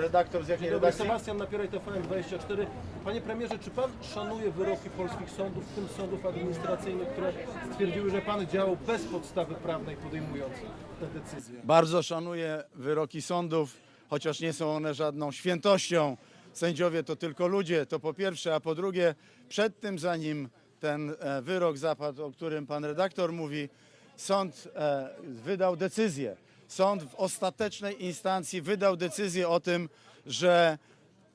Redaktor z jakiej Dzień dobry, redakcji? Sebastian Napieraj, TVN24. Panie premierze, czy pan szanuje wyroki polskich sądów, w tym sądów administracyjnych, które stwierdziły, że pan działał bez podstawy prawnej podejmując te decyzje? Bardzo szanuję wyroki sądów, chociaż nie są one żadną świętością. Sędziowie to tylko ludzie, to po pierwsze, a po drugie, przed tym, zanim ten e, wyrok zapadł, o którym pan redaktor mówi, sąd e, wydał decyzję. Sąd w ostatecznej instancji wydał decyzję o tym, że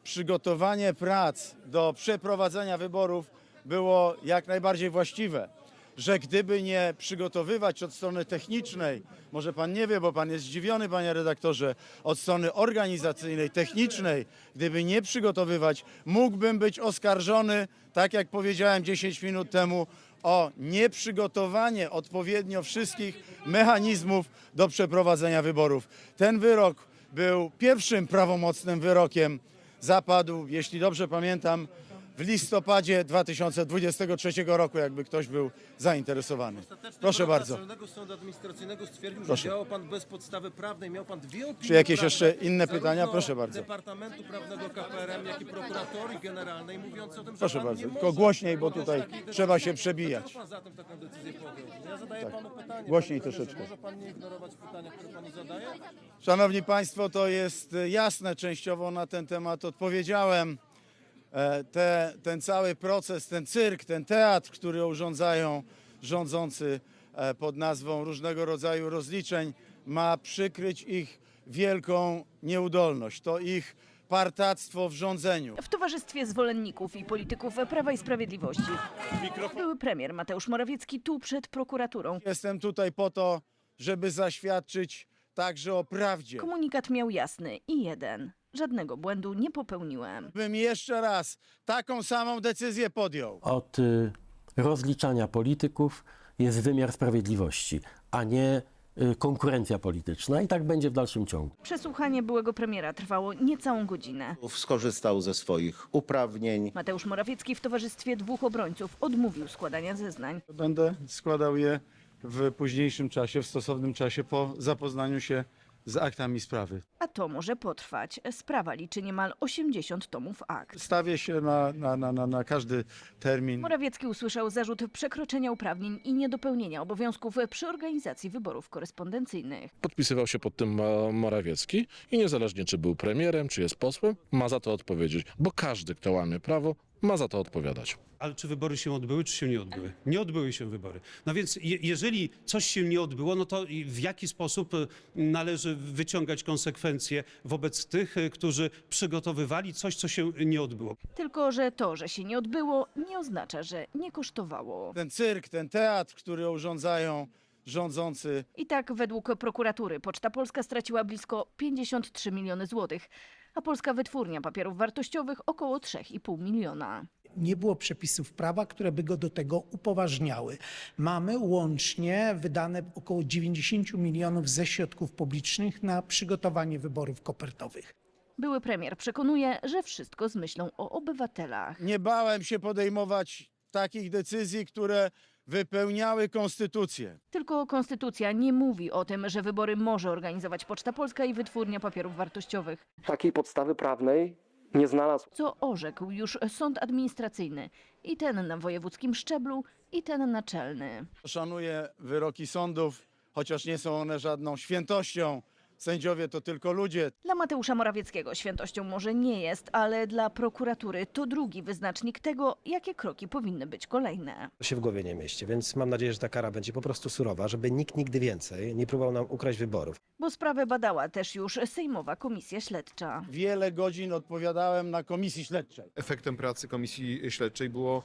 przygotowanie prac do przeprowadzenia wyborów było jak najbardziej właściwe. Że gdyby nie przygotowywać od strony technicznej, może pan nie wie, bo pan jest zdziwiony, panie redaktorze, od strony organizacyjnej, technicznej, gdyby nie przygotowywać, mógłbym być oskarżony, tak jak powiedziałem 10 minut temu, o nieprzygotowanie odpowiednio wszystkich mechanizmów do przeprowadzenia wyborów. Ten wyrok był pierwszym prawomocnym wyrokiem zapadł, jeśli dobrze pamiętam, w listopadzie 2023 roku, jakby ktoś był zainteresowany. Proszę bardzo. Sądu Administracyjnego stwierdził, Proszę. że działał pan bez podstawy prawnej, miał pan dwie opinie Czy jakieś prawne, jeszcze inne zarówno pytania? Proszę bardzo. Departamentu Prawnego KPRM, jak i Prokuratorii Generalnej, mówiąc o tym, że Proszę pan bardzo, nie tylko może głośniej, bo podjąć tutaj takiej decyzji. trzeba się przebijać. Tak. Dlaczego pan zatem taką decyzję podjął? Ja zadaję panu pytanie. Głośniej panie troszeczkę. Może pan nie ignorować pytania, które panu zadaję? Szanowni Państwo, to jest jasne, częściowo na ten temat odpowiedziałem. E, Te, ten cały proces, ten cyrk, ten teatr, który urządzają rządzący e, pod nazwą różnego rodzaju rozliczeń, ma przykryć ich wielką nieudolność. To ich partactwo w rządzeniu. W towarzystwie zwolenników i polityków Prawa i Sprawiedliwości. Były premier Mateusz Morawiecki tu przed prokuraturą. Jestem tutaj po to, żeby zaświadczyć także o prawdzie. Komunikat miał jasny i jeden. Żadnego błędu nie popełniłem. Bym jeszcze raz taką samą decyzję podjął. od y, rozliczania polityków jest wymiar sprawiedliwości, a nie y, konkurencja polityczna i tak będzie w dalszym ciągu. Przesłuchanie byłego premiera trwało niecałą godzinę. skorzystał ze swoich uprawnień. Mateusz Morawiecki w towarzystwie dwóch obrońców odmówił składania zeznań. Będę składał je w późniejszym czasie, w stosownym czasie po zapoznaniu się z aktami sprawy. A to może potrwać. Sprawa liczy niemal 80 tomów akt. Stawię się na, na, na, na, na każdy termin. Morawiecki usłyszał zarzut przekroczenia uprawnień i niedopełnienia obowiązków przy organizacji wyborów korespondencyjnych. podpisywał się pod tym Ma- Morawiecki i niezależnie czy był premierem, czy jest posłem, ma za to odpowiedzieć, bo każdy, kto łamie prawo, ma za to odpowiadać. Ale czy wybory się odbyły, czy się nie odbyły? Nie odbyły się wybory. No więc je, jeżeli coś się nie odbyło, no to w jaki sposób e, należy wyciągać konsekwencje wobec tych, e, którzy przygotowywali coś, co się nie odbyło? Tylko, że to, że się nie odbyło, nie oznacza, że nie kosztowało. Ten cyrk, ten teatr, który urządzają rządzący, I tak według prokuratury Poczta Polska straciła blisko 53 miliony złotych, a Polska Wytwórnia Papierów Wartościowych około 3,5 miliona. nie było przepisów prawa, które by go do tego upoważniały. Mamy łącznie wydane około 90 milionów ze środków publicznych na przygotowanie wyborów kopertowych. Były premier przekonuje, że wszystko z myślą o obywatelach. nie bałem się podejmować takich decyzji, które wypełniały konstytucję. Tylko konstytucja nie mówi o tym, że wybory może organizować Poczta Polska i Wytwórnia Papierów Wartościowych, takiej podstawy prawnej nie znalazł. co orzekł już sąd administracyjny i ten na wojewódzkim szczeblu, i ten naczelny. Szanuję wyroki sądów, chociaż nie są one żadną świętością. Sędziowie to tylko ludzie, Dla Mateusza Morawieckiego świętością może nie jest, ale dla prokuratury to drugi wyznacznik tego, jakie kroki powinny być kolejne. się w głowie nie mieści, więc mam nadzieję, że ta kara będzie po prostu surowa, żeby nikt nigdy więcej nie próbował nam ukraść wyborów. Bo sprawę badała też już Sejmowa Komisja Śledcza. Wiele godzin odpowiadałem na komisji śledczej. Efektem pracy komisji śledczej było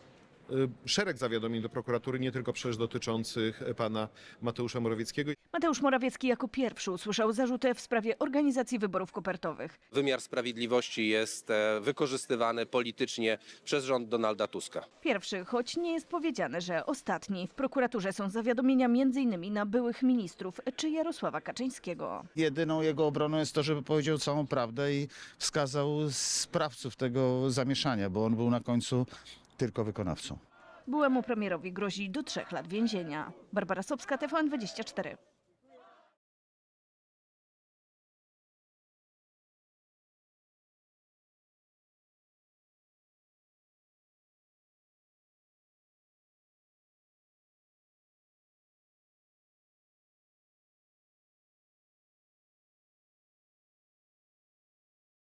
szereg zawiadomień do prokuratury, nie tylko przecież dotyczących pana Mateusza Morawieckiego. Mateusz Morawiecki jako pierwszy usłyszał zarzuty w sprawie organizacji wyborów kopertowych. Wymiar sprawiedliwości jest e, wykorzystywany politycznie przez rząd Donalda Tuska. Pierwszy, choć nie jest powiedziane, że ostatni. W prokuraturze są zawiadomienia m.in. na byłych ministrów czy Jarosława Kaczyńskiego. Jedyną jego obroną jest to, żeby powiedział całą prawdę i wskazał sprawców tego zamieszania, bo on był na końcu tylko wykonawcą. Byłemu premierowi grozi do trzech lat więzienia. Barbara Sobska, TVN24.